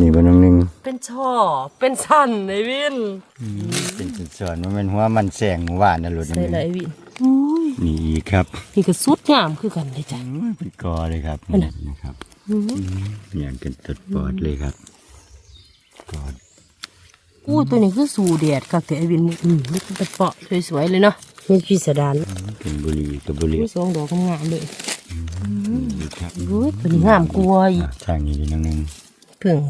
นี่บ่น้องหนึงเป็นช่อ เป็นชั้นไอ้วินเป็นส่วนมันเป็นหัวมันแสงหวานนะหลุดน้องใส่หนึเลยงไอ้วินอุ้ยนี่อีกครับนี่ก็สุดงามคือกันเลยจ้ะโอ้ยเป็นกอเลยครับอันน่ะ นะครับอืมอย่างกันตดปอดเลยครับปอดอู้ตัวนี้คือสูแดดกับแต่ไอ้วินอืมนี่เป็นเปาะสวยๆเลยเนาะมีพิสดารเป็นบุหรีกับบุหรีมีสองดอกงามๆเลยนี่ครับโอ้ยตัวนี้งามกว่าอีกอะทางนี้ดีน้องหนึง เพิ่ง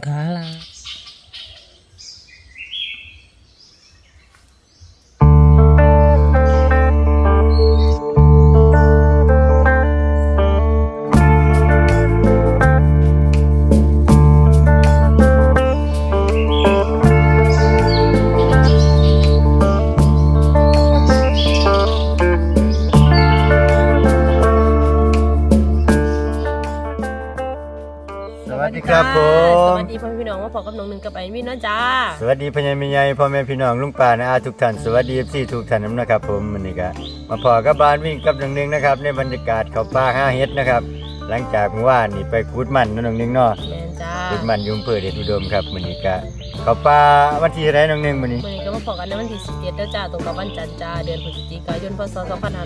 พญามิยายพ่อแม่พี่น้องลุงป่านะอาทุกท่านสวัสดีพี่ทุกท่านนะครับ ผมวันนี้ก็มาพอกับบ้านวิ่งกับน้องหนึงนะครับในบรรยากาศเขาป่าห้าเฮ็ดนะครับ หลังจากเมื่อวานนี่ไปคูดมันเนาะน้องหนึงเนาะแมนจ้าคูดมันอยุมเพื่อเดชอุดมครับวันนี้ก็เขาป่าวันที่เท่าไหรน้องหนึงวันนี้วันนี้ก็มาพบกันในวันที่17เด้อจ้าตรงกับวันจันทร์จ้าเดือนพฤศจิกายนพศ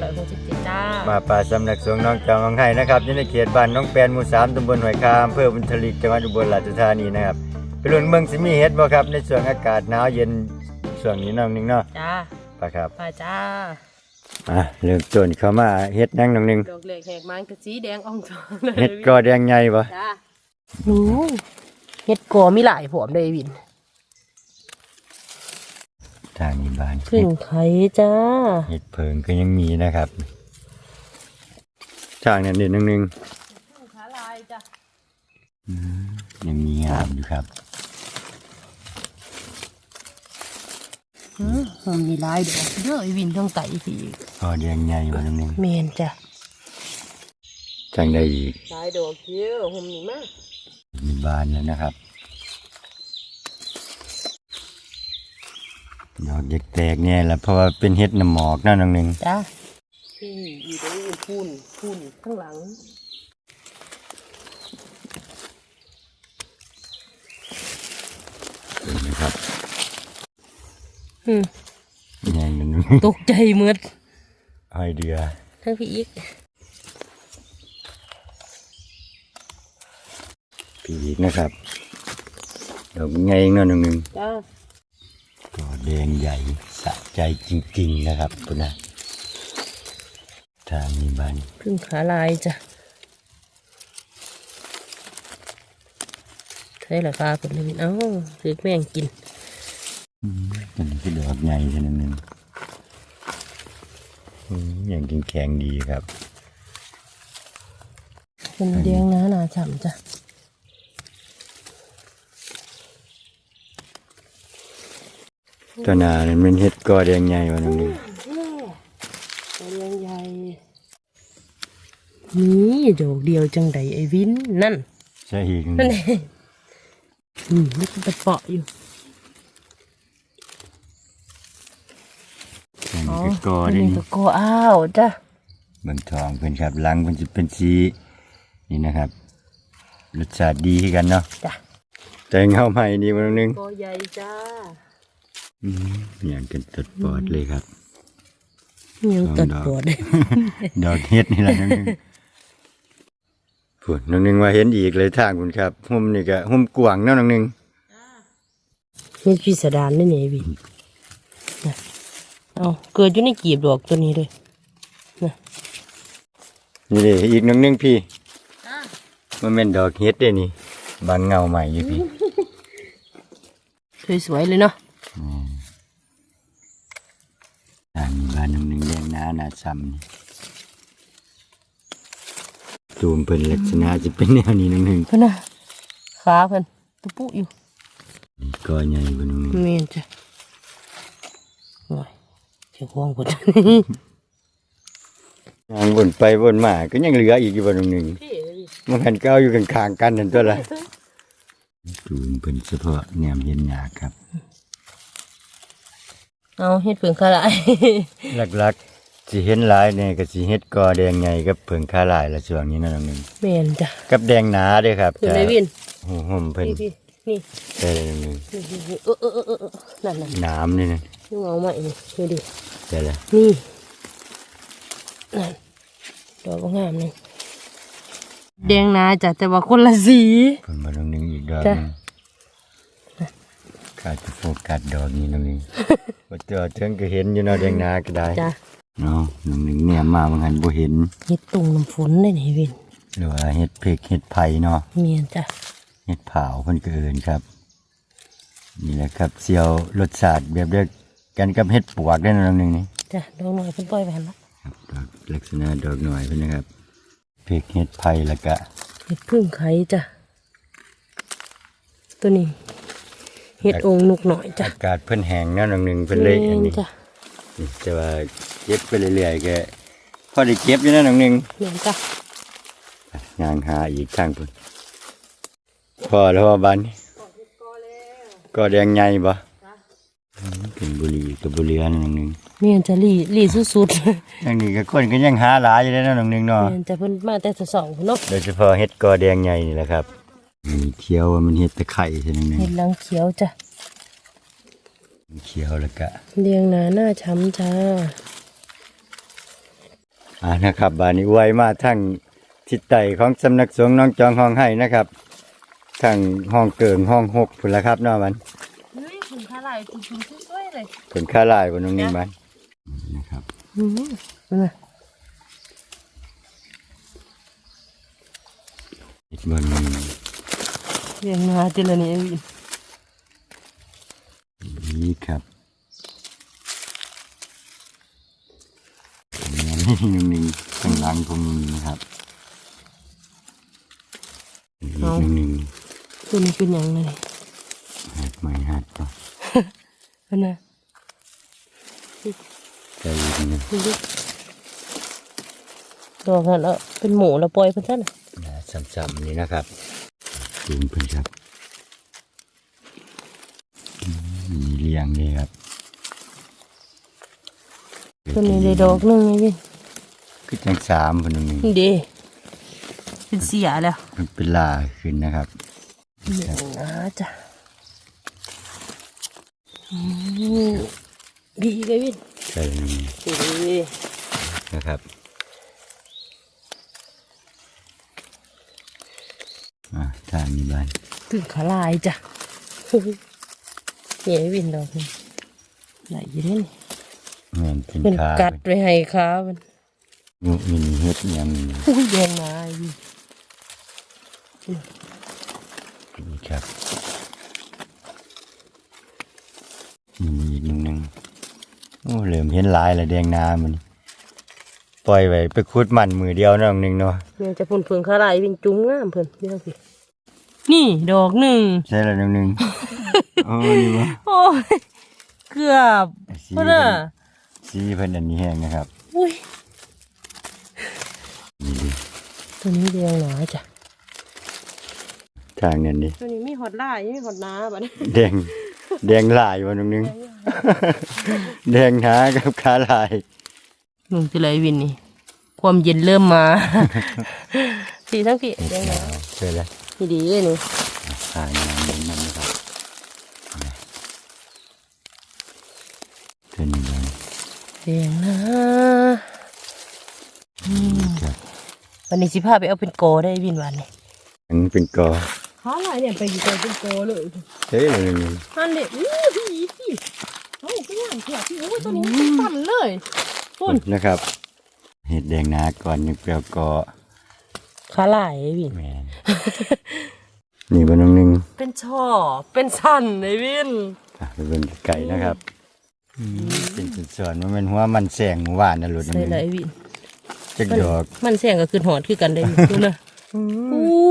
2567จ้ามาป่าสำนักสงฆ์น้องจอมวังไห้นะครับอยู่ในเขตบ้านน้องแปนหมู่สามตำบลหอยคามอำเภอบุญทลิกจังหวัดอุบลราชธานีนะครับ ไปลุ้นเมืองสิมีเฮ็ดบ่ครับ ในช่วงอากาศหนาวเย็นช่วงนี้น้องหนึงเนาะจ้าไปครับไปจ้าอะเริ่มต้นเข้ามาเฮ็ดนั่งน้องหนึงดอกเล็กแหกมันกระสีแดงอ่องทองเลยเฮ็ดกอแดงใหญ่บ่จ้าโอ้เฮ็ดกอมีหลายผอมเลยวินทางนี้บ้านพึ่งไข่จ้าเห็ดเพิงก็ยังมีนะครับทางนั้นนิดนึงนึงพึ่งขาลายจ้ายังมีงามอยู่ครับ หอมมีลายดอกเด้อไอ้วินต้องไต่ทีก็แดงใหญ่กว่านึงนึงเมนจ้ะทางใดอีกลายดอกเยอะหอมนี่มากมีบานแล้วนะครับดอกเด็กแตกเนี่ยแหละเพราะว่าเป็นเห็ดน้ำหมอกนั่นนึงนึงจ้าที่อยู่ตรงนี้พุ่นพุ่นข้างหลังเห็นไหมครับ อืมใหญ่นั่นนึงตกใจเมืดห้อยเดือทั้งพี่อีกพี่อีกนะครับดอกใหญ่เองนั่นนึงนึงจ้าก็แดงใหญ่สะใจจริงๆนะครับปุ่นนะทางนี้บ้านพึ่งขาลายจ้ะใช่ราคาผลเลยเอ้าถือแม่งกิน อันนี้คือดอกใหญ่ชนิดหนึงอืมอย่างแข็งๆดีครับ เป็นแดงนะหนาฉ่ำจ้ะตัวหนาเนี่ยมันเห็ดกอแดงใหญ่กว่านึงนึงตัวแดงใหญ่ นี่ดอกเดียวจังไดไอ้วินนั่น ใช่อีกนั่นเองอืมนี่เป็นตะเปาะอยู่ อันนี้คือกออันเด้นี้นี่ก็กออ้าวจ้ะเบิ่งทองเพิ่นครับหลังเพิ่นจะเป็นสีนี่นะครับรสชาติดีคือกันเนาะจ้ะแต่เงาใหม่นี่มันนึงกอใหญ่จ้าอืมอย่างกันตดปอดเลยครับ ยังตัดปวดดอกเห็ดนี่แหละนึงนึงพูดนึงนึงว่าเห็นอีกเลยทางคุณครับ หุ่มนี่ก็หุ่มกวางเนาะนึงนึงนี่พิสดารนี่นี่วินนะ เอาเกิดอยู่ในกีบดอกตัวนี้เลยนะนี่เลยอีกนึงนึงพี่มันเป็นดอกเห็ดเด้นี่บานเงาใหม่อยู่พี่สวยๆเลยเนาะทางนี้บ้านหนึงหนึ่งแดงหนาหนาซ้ำนี่ตูมเป็นลักษณะจะเป็นแนวนี้หนึงหนึ่งเพื่อนนะขาเพื่อนตุปุอยู่นี่ก็ใหญ่กว่าหนึงหนึ่งเมนจ้ะโอ้ยเจ้าของปวดยางวนไปวนมาก็ยังเหลืออีกอยู่บนหนึ่งหนึ่งพี่มันหันเก้าอยู่กันข้างๆกันนั่นตัวละตูมเป็นเฉพาะแนมเย็นหยาครับเอาเฮ็ดเผืองขาลาย หลักๆสิเห็นหลายเนี่ยก็สิเฮ็ดกอแดงใหญ่กับเพิ่งคาหลายละช่วงนี้นั่นหนึ่งเมนจ้ะกับแดงหนาเด้อครับเพื่อนได้วินหูห่มเพิ่นพี่พี่นี่ใช่เลยหนึ่งนี่นี่นี่เออเออเออเออเออนั่นนั่นน้ำนี่นะนี่เอาใหม่นี่ดูดิ ใช่เลยนี่นั่นดอกก็งามนี่แดงนาจ้ะแต่ว่าคนละสีเพิ่นมาตรงนึงอีกดอกจ้ะหนึงขาดจะโฟกัสดอกนี้ตรงนี้ว่าเจอเทิงก็เห็นอยู่เนาะแดงนาก็ได้จ้ะเนาะตรงนึงเนี่ยมาบางหันบ่เห็นเฮ็ดตุงน้ำฝนได้ไหนวินหรือว่าเห็ดเพกเห็ดไผ่เนาะเมียนจ้ะเห็ดเผาเพิ่นก็เอิ้นครับ นี่แหละครับเซียวรสชาติแบบเดียว กันกับเห็ดปวกได้อเนาะตรงนึงนี่จ้ะดอกหน่อยเพิ่นปล่อยไปหั่นละครับดอกลักษณะดอกหน่อยเพิ่นนะครับเพกเห็ดไผ่แล้วก็เฮ็ดพึ่งไข่จ้ะตัวนี้เฮ็ดองค์นุกหน่อยจ้ะอากาศเพิ่นแห้งเนาะตรงนึงเพิ่นเลยอันแม่นี้จ้ะนี่แต่ว่าเก็บไปเรื่อยๆก็พอได้เก็บอยู่นะน้องหนึ่งเมียนจ้ะงานหาอีกทางพุ่นพอแล้วว่าบ้านนี้ก็แดงใหญ่บ่อืม เป็นบุรีกับบุรีอันน้องหนึ่งเมียนจะรีรีสุดอย่างนี้ก็คนก็ยังหาหลายอยู่เลยนะน้องหนึ่งๆเนาะ เมียนจะเพิ่นมาแต่เสาๆเนาะโดยเฉพาะเห็ดกอแดงใหญ่นี่แหละครับมีเขียวว่ามันเห็ดตะไคร้ใช่น้องหนึ่งเฮ็ดหลังเขียวจ้ะเขียวแล้วก็เรียงหนาหน้าช้ำจ้าอ่านะครับบ้านนี้ไวมาทั้งทิศใต้ของสำนักสงฆ์น้องจองห้องให้นะครับทั้งห้องเกิงห้องหกพุ่นละครับเนาะมัน เฮ้ยคุณค่าลายคุณคุณสวยๆ เลยผลค่าลายบนตรงนี้มันนะครับอืมนั่นน่ะอีกบนนี้เรียงหนาจิละนี่วินนี่ครับอันนี้หนึ่งหนึ่งข้างหลังของนี้นะครับอีกหนึ่งหนึ่งตัวนี้เป็นหยังเลยหัดใหม่หัดต่อ อันน่ะใจอีกหนึ่งดูดิดอกนั่นเออเป็นหมูแล้วปล่อยเพิ่นซะน่ะนะซ้ำๆนี่นะครับจูงเพิ่นครับอืมมีเรียงนี่ครับตัวนี้ได้ดอกหนึงไงวินคือจังสามคนตรงนี้นี่เด้เป็นเสียแล้ว มันเป็นลาขึ้นนะครับเรียงหนาจ้ะ อืมดีไงวินใช่ตรงนี้ดีนะครับอะทางนี้บ้านถึงขาลายจ้ะเฮ้ยวินดอกนี่ไหลอยู่นี่เงินกินเป็นข้าวกัดไว้ให้ขามันงูมินเฮ็ดหยังอุ้ยแดงมาอีกนี่ครับมี อีกหนึ่งหนึ่งโอ้เริ่มเห็นหลายแล้วแดงนามันปล่อยไว้ไปขุดมันมือเดียวน้องหนึ่งเนาะเนี่ยจะพ่นเฟืองขาลายเป็นจุ้งงามเพิ่นนี่สินี่ดอกหนึ่งใช่แล้วน้องหนึ่งโอ้นี่วะโอ้ยเกือบสีเพิ่นเพิ่น่ะนสีเพิ่นอันนี้แห้งนะครับอุ้ยนี่ดิตัวนี้แดงหนาจ้ะทางนั้นดิตัวนี้มีหอดลายมีหอดหนาบัดนี้แดง แดงหลายวะน้องหนึ่งแดงหนากับขาลายมึงจะไรวินนี่ ความเย็นเริ่มมาสีทั้งพี่แดงหนาใช่แล้วนี่ดีเลยนี่ทางนั้นนั่นนะครับเป็นยังไงแดงหนาครับวันนี้สิพาไปเอาเป็นโกได้วินวันนี่อันนี้เป็นกอ หาลายเนี่ยไปอยู่กับเป็นโกเลยเฮ้ยเลยนี่ฮันเด็อู้พี่พี่โอ้ยพี่งามเสียพี่โอ้ยตัวนี้มันสั่นเลยพุ่นนะครับ เห็ดแดงนาก่อนยังเปรี้ยวกอขาลายไอ้วินแมนนี่บนน้องหนึงเป็นช่อ เป็นสั่นไอ้วินอะไปเป็นไก่นะครับอืมเป็นส่วนๆมันเป็นหัวมันแสงหวานนะหลุดน้องใส่หเลนึยงไอ้วินจักดอก มันแสงก็คือหอดคือกันได้ดูนะอุ้ย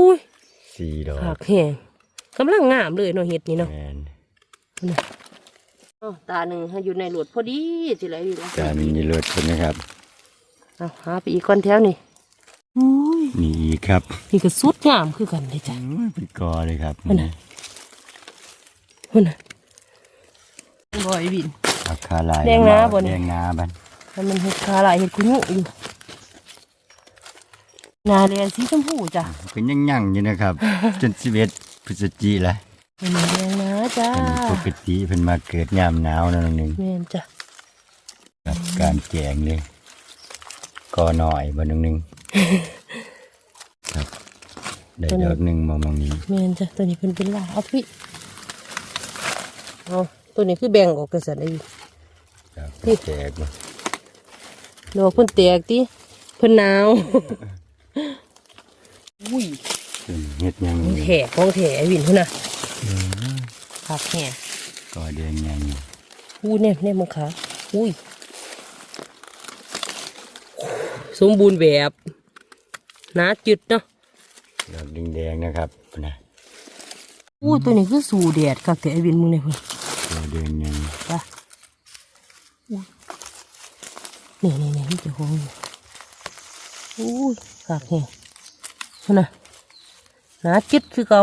สี่ดอกขากแห้งกำลังงามเลยเนาะเห็ดนี่เนาะแมนอ้าวตาหนึ่งให้อยู่ในหลวดพอดีจิไรอยู่แล้วจานนี้เลิศคนนะครับเอาหาไปอีกก้อนแถวนี่อุ้ยมีอีกครับนี่ก็สุดงามคือกันเลยจ้ะอืมเป็นกอเลยครับอันไหนหุ่นน่ะบ่อยบินเอาคาลายแดงนาบ่นี่แดงนาบัน แล้วมันเห็ดคาหลายเห็ดกุยุอยู่ นาเรียนสีชมพูจ้ะเป็นยังยั่งๆอยู่นะครับ จนสิบเอ็ดพฤศจิกายนเป็นแดงนะจ้าปกติเพิ่นมาเกิดยามหนาวนั่นนึงแม่นจ้ะกับการแจงเลยก็หน่อยบ่นึงนึงครับได้ดอกหนึงมามองนี้แม่นจ้ะตัวนี้เพิ่นเป็นลาเอาพี่เอาตัวนี้คือแบ่งออกกันสันไอ้ครับนี่แจกบ่ดอกเพิ่นแตกติเพิ่นหนาว อุ้ยขึ้นเฮ็ดหยังของนี่แถของแถไอ้วินพุ่นน่ะคักแห่ก็แดงยังอยู่อู้เนี่ยเนี่ยมังขาอุ้ย สมบูรณ์แบบหนาจุดเนาะดอกแดงๆนะครับนะอู้ตัวนี้คือสู่แดดคักแต่ไอ้วินมึงเนี่ยเพิ่นก็แดงยังป่ะนี่นี่นี่มันจะหงอยู่อู้ยคักแห่พุ่ นน่ะหนาจุดคือเก่า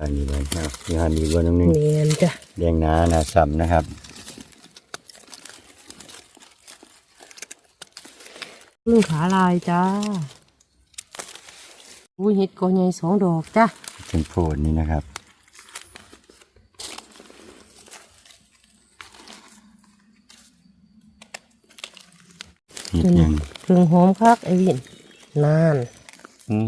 อันนี้เลยครับนี่หันอีกบ่นึงนึงเนียนจ้ะแดงหนาหนาซ้ำนะครับพึ่งขาลายจ้าอุ้ยเห็ดกอใหญ่สองดอกจ้ะเป็นโพดนี่นะครับเฮ็ดหยังพึ่งหอมคักไอ้วินนานอู้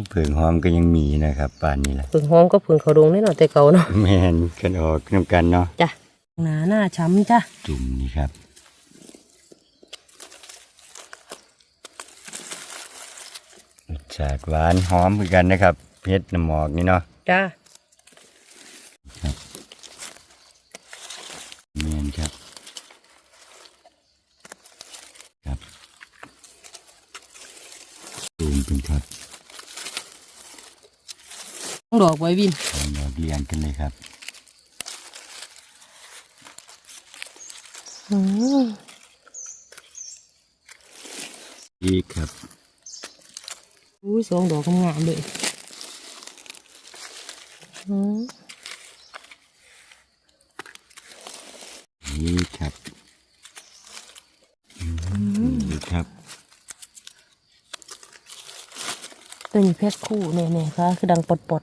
เผิงหอมก็ยังมีนะครับป่านนี้แหละพึ่งหอมก็พึ่งเขาดงได้หน่อยแต่เก่าเนาะแม่นกันออกน้ำกันเนาะจ้ะหนาหน้าช้ำจ้ะจุ่มนี่ครับรสชาติหวานหอมเหมือนกันนะครับเฮ็ดน้ำหมอกนี่เนาะจ้า เมียนครับ ครับจุ่มเป็นครับ ดอกไว้วินเอาดอกเรียงกันเลยครับอืมอีกครับอุ้ยสองดอกงามๆเลยอืมอีกครับอืมอีกครับตัวนี้เพชรคู่เนี่ยๆค่ะคือดังปด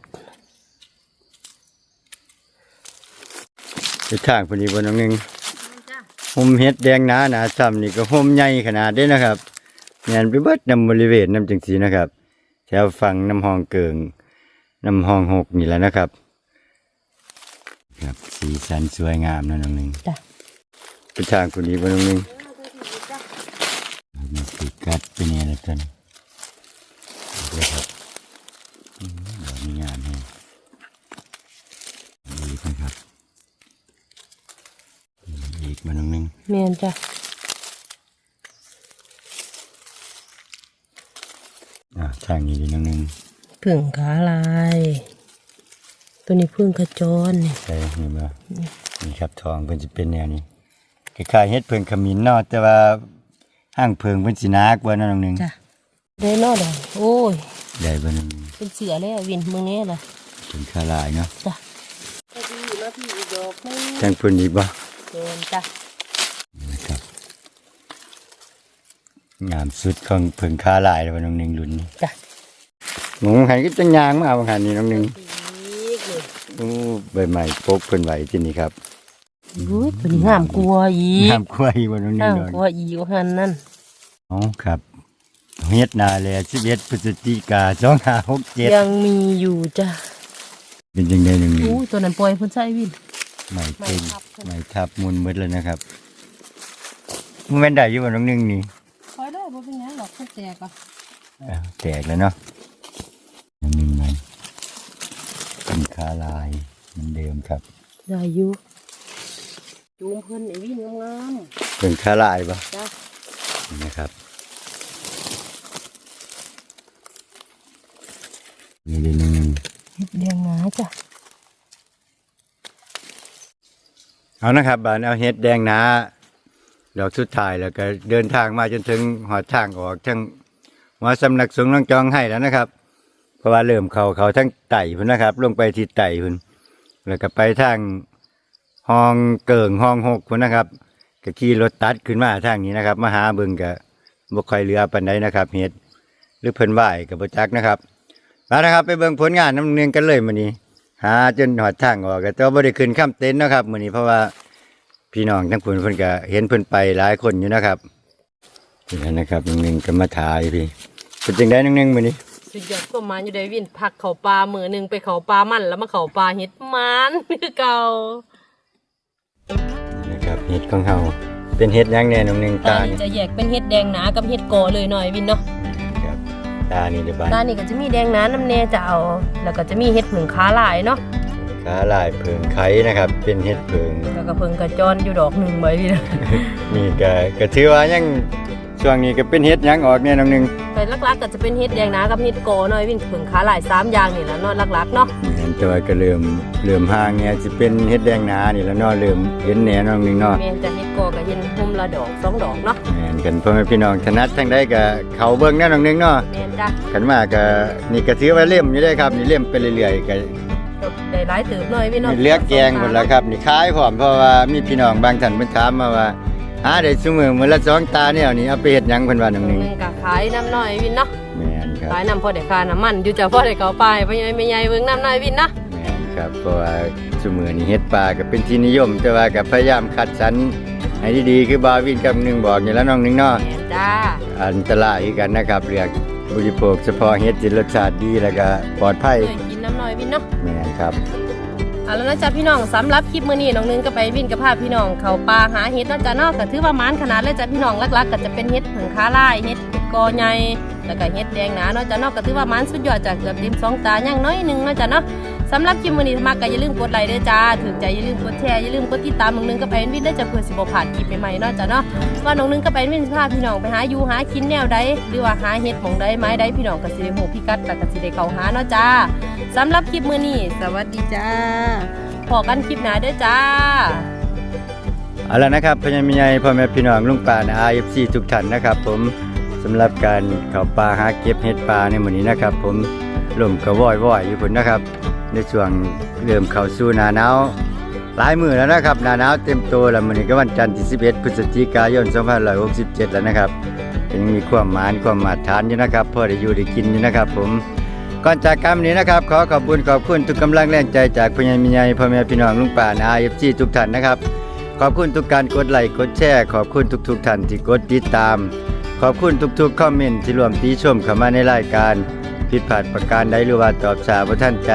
ไปทางพอดีบนน้องหนึงๆจ้าหมเฮ็ดแดงหนาหนาซ้ำนี่ก็หมใหญ่ขนาดเด้นะครับแม่นไปเบิดน้ำบริเวณน้ำจังสีนะครับ แถวฝั่งน้ำห้องเกิงน้ำห้องหกนี่แหละนะครับ ครับสีสันสวยงามนะน้องหนึงจ้ะไปทางพอดีบนน้องหนึงมันติดกัดเป็นยังไงล่ะท่านเลยครับอืมดอกนี้งามแฮะดีนะครับ อีกมาน้องหนึงแม่นจ้ะอ่าทางนี้ดีนิดนึงพึ่งขาลาย ตัวนี้พึ่งขจรเนี่ยใช่นี่บ่นี่ครับทองเพิ่นสิเป็นแนวนี้คล้ายๆเฮ็ดเพิ่งขมิ้นเนาะแต่ว่าห้างเพิงเพิ่นสิหนักกว่าเนาะน้องหนึงจ้ะได้นอดอกโอ้ยได้บ่น้องหนึงเป็นเสือแล้ววินมึงเนี่ยล่ะเป็นขาลายเนาะจ้ะพอดีมาพี่อีก จ้ะนะครับงามสุดของเพิ่งขาลายแล้วบ่น้องหนึงรุ่นนี้จ้ะหนูหันก็จังยางมาบางหันนี่น้องหนึงอีกเลยโอ้ใบใหม่ปกเพิ่นไว้ที่นี่ครับอุ้ยตัวนี้งามกลัวอีกงามกว่าอีกบ่น้องหนึงางมดอกกลัวอีกว่าหันนั่นอ๋อครับเฮ็ดนาแล11พฤศจิกา2567ยังมีอยู่จ้ะเป็นจังได๋น้องหนึงอู้ตัวนั้นปล่อยเพิ่นใส่วิน ไม่เต็งไม่ทับใช่ไหมไม่ทับมุนหมดเลยนะครับมันเป็นได้อยู่บนน้องหนึงนี่ปล่อยได้บ่เป็นหยังหรอกเพิ่นแตกอะอ้าวแตกแล้วเนาะน้องหนึงมันเป็นคาลายเหมันเดิมครับได้อยู่จูงเพิ่นไอ้วินงามเป็นคาลายปะๆจ้ะนี่นะครับนี่เดี๋ยวน้องหนึงเฮ็ดเลี้ยงหนาจ้ะ เอานะครับบานเอาเฮ็ดแดงหนาดอกสุดท้ายแล้วก็เดินทางมาจนถึงหอดทางออกทั้งหัวสำนักสงฆ์น้องจองให้แล้วนะครับ เพราะว่าเริ่มเขาเขาทั้งไต่พุ่นนะครับ ลงไปที่ไต่พุ่นแล้วก็ไปทางห้องเกิงห้องหกพุ่นนะครับก็ขี่รถตัดขึ้นมาทางนี้นะครับมาหาเบิ่งกับ่ค่อยเหลือปานใดนะครับเฮ็ดหรือเพิ่นไหวกับบ่จักนะครับมานะครับ ไปเบิ่งผลงานน้ำเนียงกันเลยมื้อนี้ หาจนหอดทางออกก็แต่ว่าบ่ได้ขึ้นข้ามเต็นท์เนาะครับมื้อนี้เพราะว่าพี่น้องทั้งคนเพิ่นก็เห็นเพิ่นไปหลายคนอยู่นะครับนี่แหละนะครับน้องหนึงก็มาถ่ายพี่เป็นจังได๋น้องหนึงมื้อนี้สุดยอดก็มาอยู่ได้วินพักเขาปลามือหนึ่งไปเขาปลามันแล้วมาเขาปลาเห็ดมันคือเก่านี่นะครับเห็ดของเฮาเป็นเห็ดหยังแน่น้องหนึงตาตานี่นี่จะแยกเป็นเห็ดแดงหนากับเห็ดกอเลยหน่อยวินเนาะครับ ตานี่เด้อบาดตานี่ก็จะมีแดงหนาน้ำเนจะเอา แล้วก็จะมีเห็ดผึ่งขาลายเนาะขาลายเพิงไข่นะครับ เป็นเห็ดเพิงแล้วก็เพิ่งกระจอนอยู่ดอกหนึ่งไว้วินนี่ก็ก็ถือว่ายังช่วงนี้ก็เป็นเห็ดหยังออกแน่น้องหนึงแต่ลักๆก็จะเป็นเห็ดแดงหนากับเห็ดกอหน่อยวินผึ่งขาลายสามอย่างนี่แหละเนาะลักๆเนาะเห็นแต่ว่าก็เริ่มเริ่มห่างเนี่ยสิเป็นเห็ดแดงหนานี่แล้วเนาะเริ่มเห็นแหน่น้องหนึงเนาะแม่นจะเห็ดกอกับเห็ดหุ่มละดอกสองดอกเนาะแม่น กันพ่อแม่พี่น้องถนัดทางใดก็เขาเบิ่งแน่น้องหนึงเนาะแม่นจ้ะกันมาก็นี่ก็ถือว่าเล่มอยู่ได้ครับนี่เล่มไปเรื่อยๆก็ก็ได้หลายตืบหน่อยวินเนาะนี่เลือกแกงหมดแล้วครับนี่ขายพร้อมเพราะว่ามีพี่น้องบางท่านเพิ่นถามมาว่าหาได้ซุมื้อมื้อละสองตาแนวนี่เอาไปเฮ็ดหยังเพิ่นว่าน้องหนึงหนึ่งก็ขายน้ำหน่อยวินเนาะแม่นครับขายน้ำพอได้ค่าน้ำมันอยู่จะพอได้เขาไปไปยังไม่ใหญ่เบิ่งน้ำหน่อยวินเนาะแม่นครับเพราะว่าซุมื้อนี้เฮ็ดปลาก็เป็นที่นิยม แต่ว่าก็พยายามคัดสรร ให้ดีๆคือบาวินกับหนึงบอกนี่แล้วน้องหนึงเนาะแม่นจ้าอันตรายคือกันนะครับเลือกบริโภคเฉพาะเฮ็ดที่รสชาติดีแล้วก็ปลอดภัยเคยกินน้ำหน่อยวินเนาะแม่นครับเอาแล้วนะจ๊ะพี่น้องสำหรับคลิปมื้อนี้น้องนึงก็ไปวินกับพาพี่น้องเขาป่าหาเห็ดเนาะจ้ะเนาะก็ถือว่ามันขนาดเลยจ้ะพี่น้องหลักๆก็จะเป็นเห็ดผึ่งขาลายเห็ดกอใหญ่แล้วก็เห็ดแดงหนาเนาะจ้ะเนาะก็ถือว่ามันสุดยอดจากเกือบเต็มสองตาอย่างน้อยหนึงเนาะจ้ะเนาะ สำหรับคลิปมื้อนี้ถ้ามักก็อย่าลืมกดไลค์ด้วยจ้าถึงใจอย่าลืมกดแชร์อย่าลืมกดติดตามน้องนึงก็ไปวินได้จะเพื่อสิบ่พลาดคลิปใหม่ๆเนาะจ้ะเนาะว่าน้องนึงก็ไปวินสิพาพี่น้องไปหาอยู่หากินแนวใดหรือว่าหาเห็ดหมองใดไม้ใดพี่น้องก็สิได้ฮู้พิกัดแล้วก็สิได้เข้าหาเนาะจ้าสำหรับคลิปมื้อนี้สวัสดีจ้าพอกันคลิปหน้าเด้อจ้าเอาละนะครับพญามิใหญ่พ่อแม่พี่น้องลุงป่าใน IFC ทุกท่านนะครับ ผมสำหรับการเข้าป่าหาเก็บเห็ดป่าในมื้อนี้นะครับ ผมลมก็ว่อยๆอยู่พุ่นนะครับ ในช่วงเริ่มเข้าสู่หน้าหนาวหลายมือแล้วนะครับหน้าหนาวเต็มตัวแล้วมื้อนี้ก็วันจันทร์ที่ 11 พฤศจิกายน 2567 แล้วนะครับยังมีความหมานความมาตรฐานอยู่นะครับพอได้อยู่ได้กินอยู่นะครับ ผมก่อนจากกันวันนี้นะครับ ขอขอบคุณขอบคุณทุกกำลังแรงใจจากพญามิใหญ่พ่อแม่พี่น้องลุงป่าใน IFC ทุกท่านนะครับ ขอบคุณทุกการกดไลค์กดแชร์ขอบคุณทุกๆท่านที่กดติดตาม ขอบคุณทุกๆคอมเมนต์ที่รวมติชมเข้ามาในรายการ ผิดพลาดประการใดหรือว่าตอบสาบ่ท่านใจ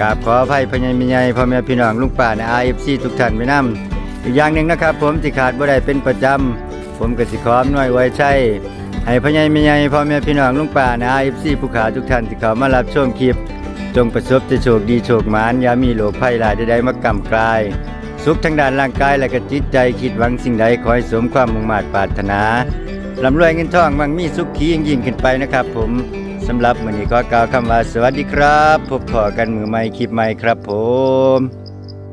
กราบขออภัยพญามิใหญ่พ่อแม่พี่น้องลุงป่าใน IFC ทุกท่านไว้นํอีกอย่างหนึ่งนะครับ ผมที่ขาดบ่ได้เป็นประจำผมก็สิขออำนวยไว้ใช่ให้พญามิใหญ่พ่อแม่พี่น้องลุงป่าใน IFC ผู้ขาทุกท่านที่เข้ามารับชมคลิป จงประสบแต่โชคดีโชคหมานอย่ามีโรคภัยหลายใดๆมากำกลายสุขทางด้านร่างกายและก็จิตใจคิดหวังสิ่งใดขอให้สมความมุ่งมา่ปรารถนาร่ำรวยเงินทองมังมีสุขขียิ่งยิ่งขึ้นไปนะครับผม สำหรับมื้อนี้ก็กล่าวคำว่าสวัสดีครับ พบพอกันมือใหม่คลิปใหม่ครับผม